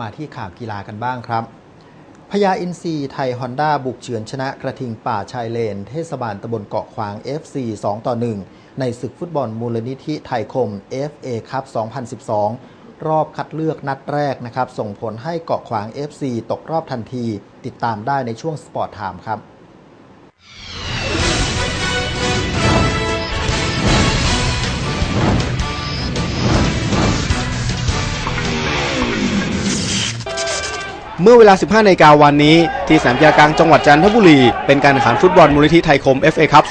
มาที่ข่าวกีฬากันบ้างครับพญาอินทรีไทยฮอนด้าบุกเฉือนชนะกระทิงป่าชายเลน เทศบาลตำบลเกาะขวาง FC 2 ต่อ 1 ในศึกฟุตบอลมูลนิธิไทยคม FA ครับ2012 รอบคัดเลือกนัดแรกนะครับ ส่งผลให้เกาะขวาง FC ตกรอบทันที ติดตามได้ในช่วงสปอร์ตไทม์ครับ เมื่อเวลา 15นาฬิกาวันนี้ ที่สนามกีฬากลางจังหวัดจันทบุรี เป็นการแข่งขันฟุตบอลมูลนิธิไทยคม FA คัพ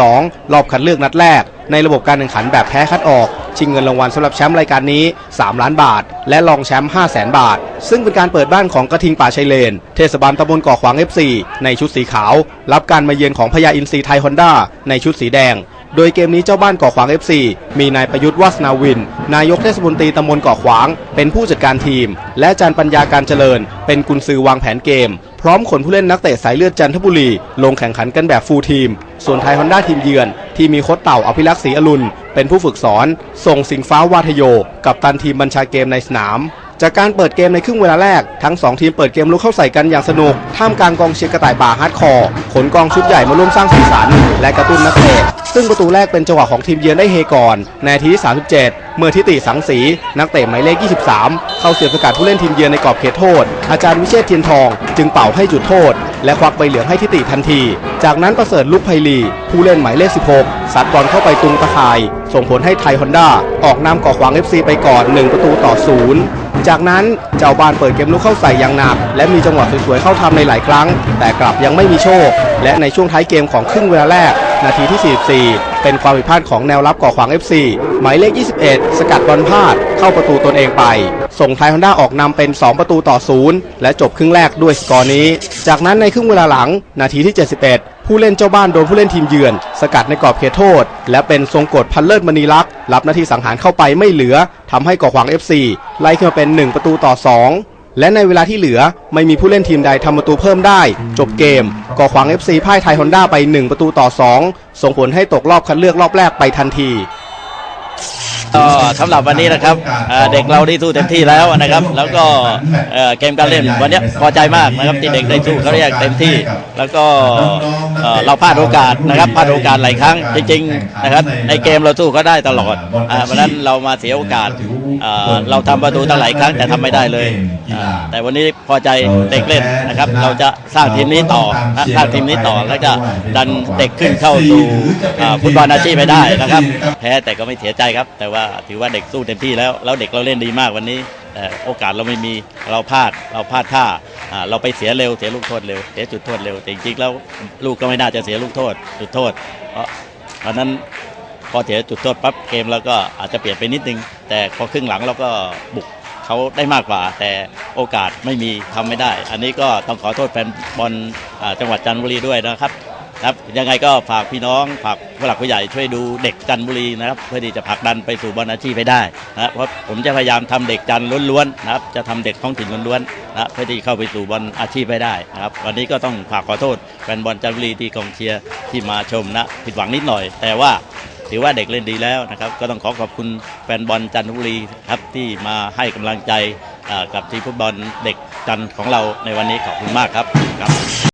2012 รอบคัดเลือกนัดแรก ในระบบการแข่งขันแบบแพ้คัดออก ชิงเงินรางวัลสำหรับแชมป์รายการนี้ 3 ล้านบาท และรองแชมป์ 5 0 0แสนบาท ซึ่งเป็นการเปิดบ้านของกระทิงป่าชัยเลน เทศบาลตำบลเกาะขวาง FC ในชุดสีขาว รับการมาเยือนของพญาอินทรีไทยฮอนด้าในชุดสีแดง โดยเกมนี้เจ้าบ้านเกาะขวาง FC มีนายประยุทธ์วาสนาวิน นายกเทศมนตรีตำบลเกาะขวาง เป็นผู้จัดการทีม และอาจารย์ปัญญาการเจริญ เป็นกุนซือวางแผนเกม พร้อมขนผู้เล่นนักเตะสายเลือดจันทบุรี ลงแข่งขันกันแบบฟูลทีม ส่วนไทยฮอนด้าทีมเยือน ที่มีโค้ชเต่าอภิรักษ์ศรีอรุณ เป็นผู้ฝึกสอน ส่งสิงฟ้าวาทโย กับตันทีมบัญชาเกมในสนามจากการเปิดเกมในครึ่งเวลาแรก ทั้ง 2 ทีมเปิดเกมลุกเข้าใส่กันอย่างสนุก ท่ามกลางกองเชียร์กระต่ายป่าฮาร์ดคอร์ ขนกองชุดใหญ่มาร่วมสร้างสีสัน และกระตุ้นนักเตะ ซึ่งประตูแรกเป็นจังหวะของทีมเยือนได้เฮก่อนในาทีที่ 37 เมื่อทิติสังสี นักเตะหมายเลข 23 เข้าเสียบสกัดผู้เล่นทีมเยือนในกรอบเขตโทษ อาจารย์วิเชษเทียนทอง จึงเป่าให้จุดโทษ และควักใบเหลืองให้ทิติทันที จากนั้นประเสริฐลูกไพลี ผู้เล่นหมายเลข 16 สัดบอลเข้าไปตุงตะข่าย ส่งผลให้ไทยฮอนด้าออกนำก่อขวาง FC ไปก่อน 1 ประตูต่อศูนย์จากนั้นเจ้าบ้านเปิดเกมลุกเข้าใส่อย่างหนัก และมีจังหวะสวยๆเข้าทำในหลายครั้ง แต่กลับยังไม่มีโชค และในช่วงท้ายเกมของครึ่งเวลาแรก นาทีที่ 44 เป็นความผิดพลาดของแนวรับก่อขวาง FC หมายเลข 21 สกัดบอลพลาด เข้าประตูตนเองไป ส่งไทยฮอนด้าออกนำเป็น 2 ประตูต่อศูนย์และจบครึ่งแรกด้วยสกอร์นี้ จากนั้นในครึ่งเวลาหลัง นาทีที่ 71 ผู้เล่นเจ้าบ้านโดนผู้เล่นทีมเยือน สกัดในกรอบเขตโทษ และเป็นทรงกดพันเลิศมณีลักษ์รับนาทีสังหารเข้าไปไม่เหลือทำให้ก่อขวาง FC ไล่ขึ้นมาเป็น 1 ประตูต่อ 2 และในเวลาที่เหลือไม่มีผู้เล่นทีมใดทำประตูเพิ่มได้ จบเกมก่อขวาง FC พ่ายไทยฮอนด้าไป 1 ประตูต่อ 2 ส่งผลให้ตกรอบคัดเลือกรอบแรกไปทันที ก็สำหรับวันนี้นะครับเอ่อเด็กเราได้สู้เต็มที่แล้วนะครับ แล้วก็เอ่อเกมการเล่นวันนี้พอใจมากนะครับที่เด็กได้สู้เขาเรียกเต็มที่ แล้วก็เอ่อเราพลาดโอกาสนะครับพลาดโอกาสหลายครั้งจริงๆนะครับในเกมเราสู้เขาได้ตลอดอ่าเพราะฉะนั้นเรามาเสียโอกาสเอ่อเราทำประตูตั้งหลายครั้งแต่ทำไม่ได้เลยอ่าแต่วันนี้พอใจเด็กเล่นนะครับ เราจะสร้างทีมนี้ต่อนะสร้างทีมนี้ต่อแล้วก็ดันเด็กขึ้นเข้าสู่อ่าฟุตบอลอาชีพไปได้นะครับ แพ้แต่ก็ไม่เสียใจครับแต่ว่าว่าถือว่าเด็กสู้เต็มที่แล้ว แล้วเด็กเราเล่นดีมากวันนี้โอกาสเราไม่มีเราพลาดเราพลาดท่าเราไปเสียเร็วเสียลูกโทษเร็วเสียจุดโทษเร็วจริงๆแล้วลูกก็ไม่น่าจะเสียลูกโทษจุดโทษ เพราะเพราะนั้นพอเสียจุดโทษปั๊บเกมเราก็อาจจะเปลี่ยนไปนิดนึง แต่พอครึ่งหลังเราก็บุกเขาได้มากกว่า แต่โอกาสไม่มีทำไม่ได้ อันนี้ก็ต้องขอโทษแฟนบอลจังหวัดจันทบุรีด้วยนะครับ ครับยังไงก็ฝากพี่น้องฝากผู้หลักผู้ใหญ่ช่วยดูเด็กจันทบุรีนะครับเพื่อที่จะผลักดันไปสู่บอลอาชีพไปได้นะครับเพราะผมจะพยายามทำเด็กจันล้วนๆนะครับจะทำเด็กท้องถิ่นล้วนๆนะครับเพื่อที่เข้าไปสู่บอลอาชีพไปได้นะครับวันนี้ก็ต้องฝากขอโทษแฟนบอลจันทบุรีที่กองเชียร์ที่มาชมนะผิดหวังนิดหน่อย แต่ว่าถือว่าเด็กเล่นดีแล้วนะครับก็ต้องขอขอบคุณแฟนบอลจันทบุรีครับที่มาให้กำลังใจกับทีมฟุตบอลเด็กจันของเราในวันนี้ขอบคุณมากครับครับ